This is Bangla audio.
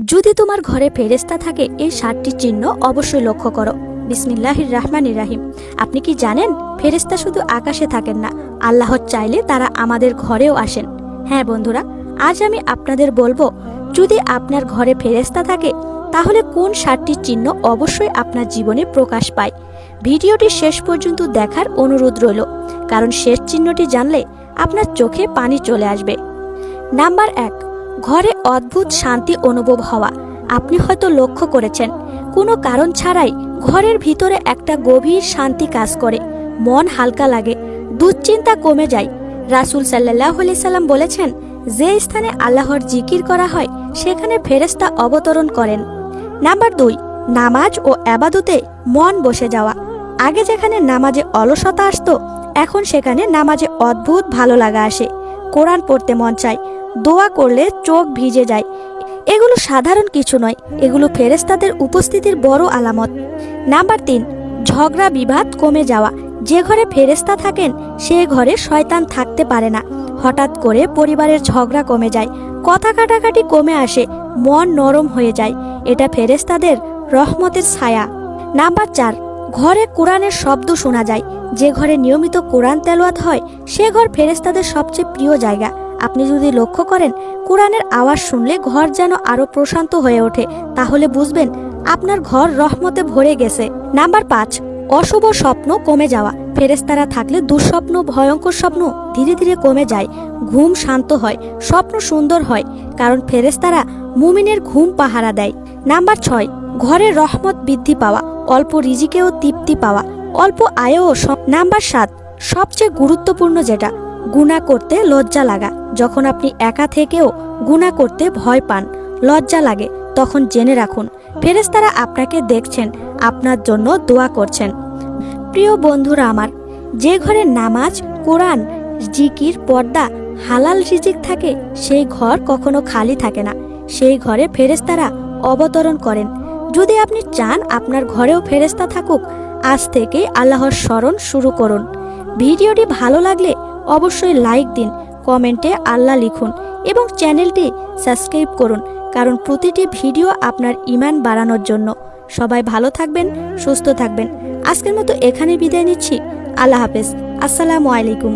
যদি তোমার ঘরে ফেরেস্তা থাকে এই সাতটি চিহ্ন অবশ্যই লক্ষ্য করো। বিসমিল্লাহির রহমানির রাহিম। আপনি কি জানেন ফেরেস্তা শুধু আকাশে থাকেন না, আল্লাহ চাইলে তারা আমাদের ঘরেও আসেন। হ্যাঁ বন্ধুরা, আজ আমি আপনাদের বলব, যদি আপনার ঘরে ফেরেস্তা থাকে, তাহলে কোন সাতটি চিহ্ন অবশ্যই আপনার জীবনে প্রকাশ পায়? ভিডিওটি শেষ পর্যন্ত দেখার অনুরোধ রইল, কারণ শেষ চিহ্নটি জানলে আপনার চোখে পানি চলে আসবে। নাম্বার এক ঘরে অদ্ভুত শান্তি অনুভব হওয়া। আপনি হয়তো লক্ষ্য করেছেন, কোনো কারণ ছাড়াই ঘরের ভিতরে একটা গভীর শান্তি কাজ করে। মন হালকা লাগে, দুশ্চিন্তা কমে যায়। রাসুল সাল্লাহ সাল্লাম বলেছেন, যে স্থানে আল্লাহর জিকির করা হয়, সেখানে ফেরেস্তা অবতরণ করেন। নাম্বার দুই, নামাজ ও আবাদতে মন বসে যাওয়া। আগে যেখানে নামাজে অলসতা আসতো, এখন সেখানে নামাজে অদ্ভুত ভালো লাগা আসে। কোরআন পড়তে মন চায় দোয়া করলে চোখ ভিজে যায়। এগুলো সাধারণ কিছু নয়, এগুলো ফেরেস্তাদের উপস্থিতির বড় আলামত। নাম্বার তিন, ঝগড়া বিবাদ কমে যাওয়া। যে ঘরে ফেরেস্তা থাকেন, সে ঘরে শয়তান থাকতে পারে না। হঠাৎ করে পরিবারের ঝগড়া কমে যায়, কথা কাটাকাটি কমে আসে, মন নরম হয়ে যায়। এটা ফেরেস্তাদের রহমতের ছায়া। নাম্বার চার, ঘরে কোরআনের শব্দ শোনা যায়। যে ঘরে নিয়মিত কোরআন তেলোয়াত হয়, সে ঘর ফেরেস্তাদের সবচেয়ে প্রিয় জায়গা। আপনি যদি লক্ষ্য করেন, কোরআনের আওয়াজ শুনলে ঘর যেন আরও প্রশান্ত হয়ে ওঠে। তাহলে বুঝবেন, আপনার ঘর রহমতে ভরে গেছে। নাম্বার পাঁচ, অশুভ স্বপ্ন কমে যাওয়া। ফেরেস্তারা থাকলে দুঃস্বপ্ন, ভয়ঙ্কর স্বপ্ন ধীরে ধীরে কমে যায়। ঘুম শান্ত হয়, স্বপ্ন সুন্দর হয়, কারণ ফেরেস্তারা মুমিনের ঘুম পাহারা দেয়। নাম্বার ছয়, ঘরে রহমত বৃদ্ধি পাওয়া, অল্প রিজিকেও তৃপ্তি পাওয়া, অল্প আয়ও নাম্বার সাত, সবচেয়ে গুরুত্বপূর্ণ যেটা গুণা করতে লজ্জা লাগা। যখন আপনি একা থেকেও গুণা করতে ভয় পান, লজ্জা লাগে, তখন জেনে রাখুন ফেরেস্তারা আপনাকে দেখছেন, আপনার জন্য দোয়া করছেন। প্রিয় বন্ধুরা আমার, যে ঘরে নামাজ, কোরআন, জিকির, পর্দা, হালাল রিজিক থাকে, সেই ঘর কখনো খালি থাকে না। সেই ঘরে ফেরেস্তারা অবতরণ করেন। যদি আপনি চান আপনার ঘরেও ফেরেস্তা থাকুক, আজ থেকে আল্লাহর স্মরণ শুরু করুন। ভিডিওটি ভালো লাগলে অবশ্যই লাইক দিন, কমেন্টে আল্লাহ লিখুন এবং চ্যানেলটি সাবস্ক্রাইব করুন কারণ প্রতিটি ভিডিও আপনার ইমান বাড়ানোর জন্য। সবাই ভালো থাকবেন, সুস্থ থাকবেন। আজকের মতো এখানে বিদায় নিচ্ছি। আল্লাহ হাফেজ। আসসালামু আলাইকুম।